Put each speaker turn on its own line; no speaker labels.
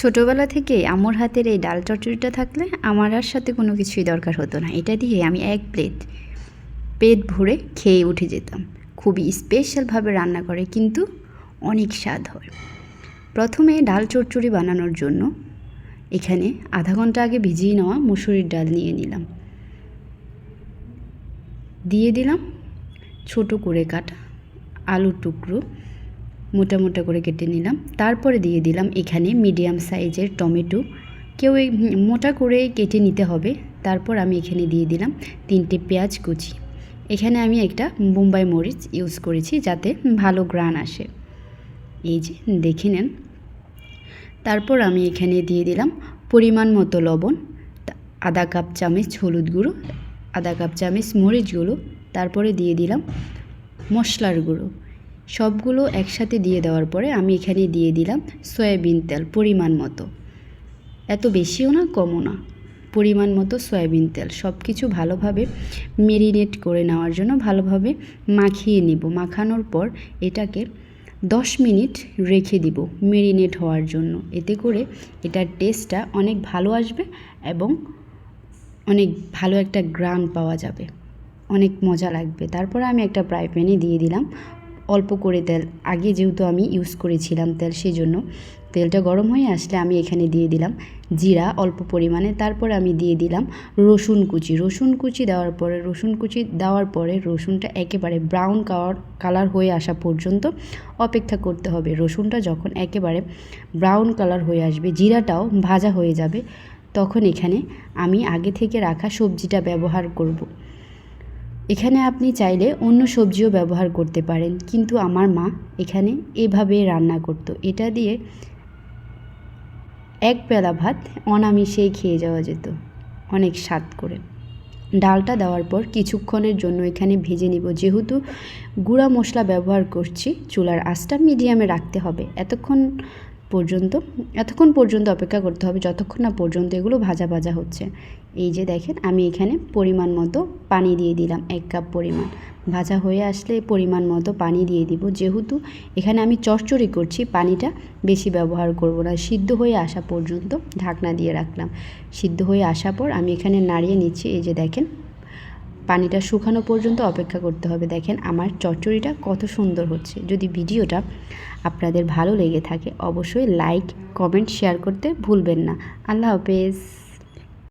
ছোটোবেলা থেকে আম্মুর হাতের এই ডাল চচ্চড়িটা থাকলে আমার আর সাথে কোনো কিছুই দরকার হতো না। এটা দিয়ে আমি এক প্লেট পেট ভরে খেয়ে উঠে যেতাম। খুবই স্পেশালভাবে রান্না করে, কিন্তু অনেক স্বাদ হয়। প্রথমে ডাল চচ্চড়ি বানানোর জন্য এখানে আধা ঘণ্টা আগে ভিজিয়ে নেওয়া মুসুরির ডাল নিয়ে নিলাম। দিয়ে দিলাম ছোট করে কাটা আলুর টুকরো মোটা মোটা করে কেটে নিলাম। তারপরে দিয়ে দিলাম এখানে মিডিয়াম সাইজের টমেটো। কেউ মোটা করে কেটে নিতে হবে। তারপর আমি এখানে দিয়ে দিলাম তিনটে পেঁয়াজ কুচি। এখানে আমি একটা বোম্বাই মরিচ ইউজ করেছি যাতে ভালো গ্রান আসে। এই যে, দেখে নেন। তারপর আমি এখানে দিয়ে দিলাম পরিমাণ মতো লবণ আধা কাপ চামচ হলুদ গুঁড়ো, আধা কাপ চামচ মরিচ গুঁড়ো। তারপরে দিয়ে দিলাম মশলার গুঁড়ো। সবগুলো একসাথে দিয়ে দেওয়ার পরে আমি এখানে দিয়ে দিলাম সয়াবিন তেল, পরিমাণ মতো। এত বেশিও না, কমও না। পরিমাণ মতো সয়াবিন তেল সব কিছু ভালোভাবে মেরিনেট করে নেওয়ার জন্য ভালোভাবে মাখিয়ে নিব। মাখানোর পর এটাকে দশ মিনিট রেখে দিব মেরিনেট হওয়ার জন্য। এতে করে এটার টেস্টটা অনেক ভালো আসবে এবং অনেক ভালো একটা গ্রান পাওয়া যাবে। অনেক মজা লাগবে। তারপরে আমি একটা ফ্রাই প্যানে দিয়ে দিলাম অল্প করে তেল। আগে যেহেতু আমি ইউজ করেছিলাম তেল সেই জন্য তেলটা গরম হয়ে আসলে আমি এখানে দিয়ে দিলাম জিরা অল্প পরিমাণে। তারপর আমি দিয়ে দিলাম রসুন কুচি। রসুন কুচি দেওয়ার পরে, রসুন কুচি দেওয়ার পরে রসুনটা একেবারে ব্রাউন কালার কালার হয়ে আসা পর্যন্ত অপেক্ষা করতে হবে। রসুনটা যখন একেবারে ব্রাউন কালার হয়ে আসবে, জিরাটাও ভাজা হয়ে যাবে, তখন এখানে আমি আগে থেকে রাখা সবজিটা ব্যবহার করব। এখানে আপনি চাইলে অন্য সবজিও ব্যবহার করতে পারেন, কিন্তু আমার মা এখানে এভাবে রান্না করতো। এটা দিয়ে এক পেলা ভাত অনামিষেই খেয়ে যাওয়া যেত, অনেক স্বাদ করে। ডালটা দেওয়ার পর কিছুক্ষণের জন্য এখানে ভেজে নিব। যেহেতু গুঁড়া মশলা ব্যবহার করছি, চুলার আঁচটা মিডিয়ামে রাখতে হবে। এতক্ষণ পর্যন্ত, এতক্ষণ পর্যন্ত অপেক্ষা করতে হবে, যতক্ষণ না পর্যন্ত এগুলো ভাজা ভাজা হচ্ছে। এই যে দেখেন, আমি এখানে পরিমাণ মতো পানি দিয়ে দিলাম, এক কাপ পরিমাণ। ভাজা হয়ে আসলে পরিমাণ মতো পানি দিয়ে দিব। যেহেতু এখানে আমি চচ্চড়ি করছি, পানিটা বেশি ব্যবহার করব না। সিদ্ধ হয়ে আসা পর্যন্ত ঢাকনা দিয়ে রাখলাম। সিদ্ধ হয়ে আসার পর আমি এখানে নাড়িয়ে নিচ্ছি, এই যে দেখেন। পানিটা শুকানো পর্যন্ত অপেক্ষা করতে হবে। দেখেন আমার চচ্চড়িটা কত সুন্দর হচ্ছে। যদি ভিডিওটা আপনাদের ভালো লেগে থাকে, অবশ্যই লাইক কমেন্ট শেয়ার করতে ভুলবেন না। আল্লাহ হাফেজ।